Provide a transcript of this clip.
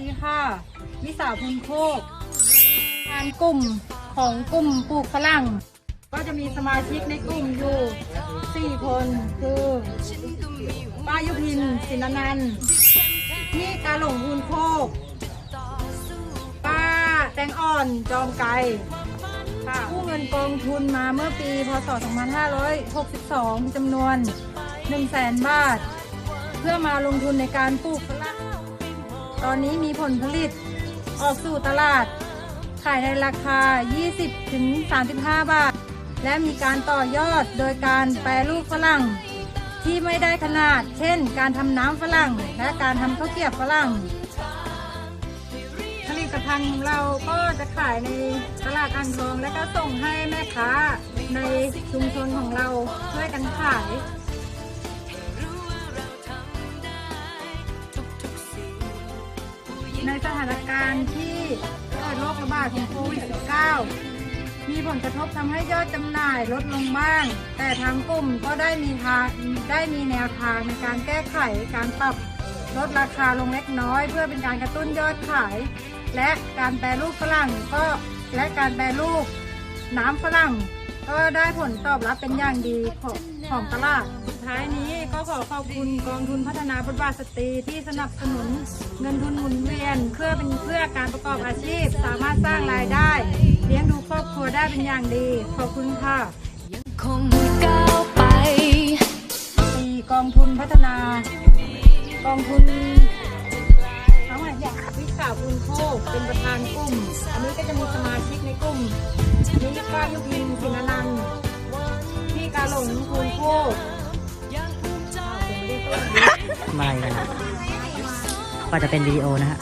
วิสาพุนโคกงานกลุ่มของกลุ่มปลูกฝรั่ง ก็จะมีสมาชิกในกลุ่มอยู่4คนคือป้ายุพินสินนันท์พี่กาหลงพุนโคก ป้าแตงอ่อนจอมไก่กู้เงินกองทุนมาเมื่อปี พศ 2562จำนวน 100,000 บาท เพื่อมาลงทุนในการปลูกฝรั่ง ตอนนี้มีผลผลิตออกสู่ตลาด ขายในราคา 20-35 บาท และมีการต่อยอดโดยการแปรรูปฝรั่ง ที่ไม่ได้ขนาด เช่น การทำน้ำฝรั่ง และการทำข้าวเกรี๊ยวฝรั่ง ผลิตภัณฑ์ของเราก็จะขายในตลาดอ่างทอง และก็ส่งให้แม่ค้าในชุมชนของเราช่วยกันขาย ในสถานการณ์ที่เกิดโรคระบาดของโควิด -19 มีผลกระทบทำให้ยอดจำหน่ายลดลงบ้าง แต่ทางกลุ่มก็ได้มีทางได้มีแนวทางในการแก้ไขการปรับลดราคาลงเล็กน้อย เพื่อเป็นการกระตุ้นยอดขาย และการแปรรูปฝรั่งก็และการแปรรูปน้ำฝรั่ง ก็ได้ผลตอบรับเป็นอย่างดีของของตลาดสุดท้ายนี้ก็ขอขอบคุณกองทุนพัฒนาบทบาทสตรีที่สนับสนุนเงินทุนหมุนเวียน เพื่อเป็นเพื่อการประกอบอาชีพ สามารถสร้างรายได้ เลี้ยงดูครอบครัวได้เป็นอย่างดี ขอบคุณค่ะคงก้าวไปปีกองทุนพัฒนา กองทุนน้องใหม่อยากวิสาบุญโคกเป็นประธานกลุ่ม อันนี้ก็จะมีสมาชิกในกลุ่มอันนี้ป้ายุพินสินนันท์พี่กาหลงคูณโคกไม่นะ ก็จะเป็นวิดีโอนะฮะ